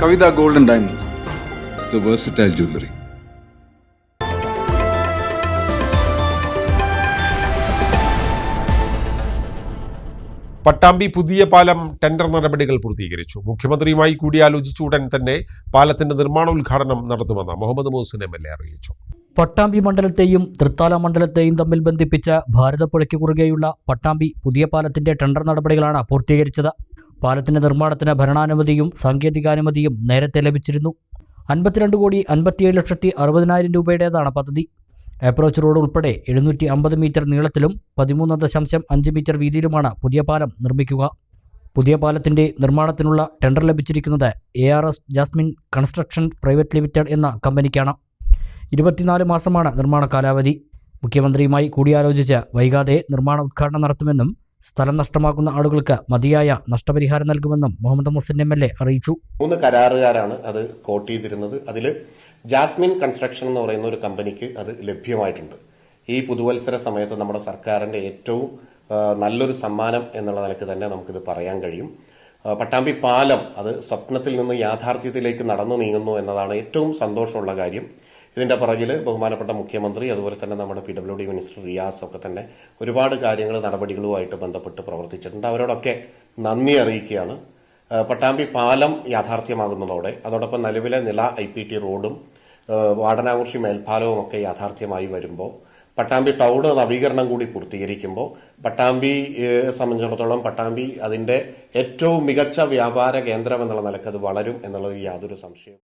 Kavitha golden diamonds. The versatile jewelry. Pattambi പുതിയ പാലം tender നടപടികൾ പൂർത്തീകരിച്ചു. മുഖ്യമന്ത്രിയുമായി കൂടിയാലോചിച്ച ഉടൻ തന്നെ പാലത്തിന്റെ നിർമ്മാണോദ്ഘാടനം നടത്തുമെന്ന് Muhammad Muhsin M L A അറിയിച്ചു. പട്ടാമ്പി മണ്ഡലത്തെയും തൃത്താല മണ്ഡലത്തെയും തമ്മിൽ ബന്ധിപ്പിച്ച ഭാരതപ്പുഴയ്ക്ക് കുറുകെയുള്ള പട്ടാമ്പി പുതിയ പാലത്തിന്റെ ടെൻഡർ നടപടികളാണ് പൂർത്തീകരിച്ചത്. പാലത്തിന്റെ നിർമ്മാണത്തിന് ഭരണാനുമതിയും സാങ്കേതികാനുമതിയും നേരത്തെ ലഭിച്ചിരുന്നു. അൻപത്തിരണ്ട് കോടി അൻപത്തിയേഴ് ലക്ഷത്തി അറുപതിനായിരം രൂപയുടേതാണ് പദ്ധതി. അപ്രോച്ച് റോഡ് ഉൾപ്പെടെ എഴുന്നൂറ്റി അമ്പത് മീറ്റർ നീളത്തിലും പതിമൂന്ന് ദശാംശം അഞ്ച് മീറ്റർ വീതിയിലുമാണ് പുതിയ പാലം നിർമ്മിക്കുക. പുതിയ പാലത്തിന്റെ നിർമ്മാണത്തിനുള്ള ടെൻഡർ ലഭിച്ചിരിക്കുന്നത് A R S Jasmine construction private limited എന്ന കമ്പനിക്കാണ്. ഇരുപത്തിനാല് മാസമാണ് നിർമ്മാണ കാലാവധി. മുഖ്യമന്ത്രിയുമായി കൂടിയാലോചിച്ച് വൈകാതെ നിർമ്മാണ ഉദ്ഘാടനം നടത്തുമെന്നും സ്ഥലം നഷ്ടമാക്കുന്ന ആളുകൾക്ക് മതിയായ നഷ്ടപരിഹാരം നൽകുമെന്നും Muhammad Muhsin M L A അറിയിച്ചു. മൂന്ന് കരാറുകാരാണ് അത് കോട്ട് ചെയ്തിരുന്നത്. അതിൽ ജാസ്മിൻ കൺസ്ട്രക്ഷൻ എന്ന് പറയുന്ന ഒരു കമ്പനിക്ക് അത് ലഭ്യമായിട്ടുണ്ട്. ഈ പുതുവത്സര സമയത്ത് നമ്മുടെ സർക്കാരിന്റെ ഏറ്റവും നല്ലൊരു സമ്മാനം എന്നുള്ള നിലയ്ക്ക് തന്നെ നമുക്കിത് പറയാൻ കഴിയും. പട്ടാമ്പി പാലം അത് സ്വപ്നത്തിൽ നിന്ന് യാഥാർത്ഥ്യത്തിലേക്ക് നടന്നു നീങ്ങുന്നു എന്നതാണ് ഏറ്റവും സന്തോഷമുള്ള കാര്യം. ഇതിന്റെ പുറകിൽ ബഹുമാനപ്പെട്ട മുഖ്യമന്ത്രി അതുപോലെ തന്നെ നമ്മുടെ P W D minister Riyas ഒക്കെ തന്നെ ഒരുപാട് കാര്യങ്ങൾ നടപടികളുമായിട്ട് ബന്ധപ്പെട്ട് പ്രവർത്തിച്ചിട്ടുണ്ട്. അവരോടൊക്കെ നന്ദി അറിയിക്കുകയാണ്. പട്ടാമ്പി പാലം യാഥാർത്ഥ്യമാകുന്നതോടെ അതോടൊപ്പം നിലവിലെ നില ഐ പി ടി റോഡും വാടനാകുർശി മേൽപ്പാലവും ഒക്കെ യാഥാർത്ഥ്യമായി വരുമ്പോൾ പട്ടാമ്പി ടൗൺ നവീകരണം കൂടി പൂർത്തീകരിക്കുമ്പോൾ പട്ടാമ്പി സംബന്ധിച്ചിടത്തോളം പട്ടാമ്പി അതിന്റെ ഏറ്റവും മികച്ച വ്യാപാര കേന്ദ്രം എന്നുള്ള നിലയ്ക്ക് അത് വളരും എന്നുള്ളത് യാതൊരു സംശയവും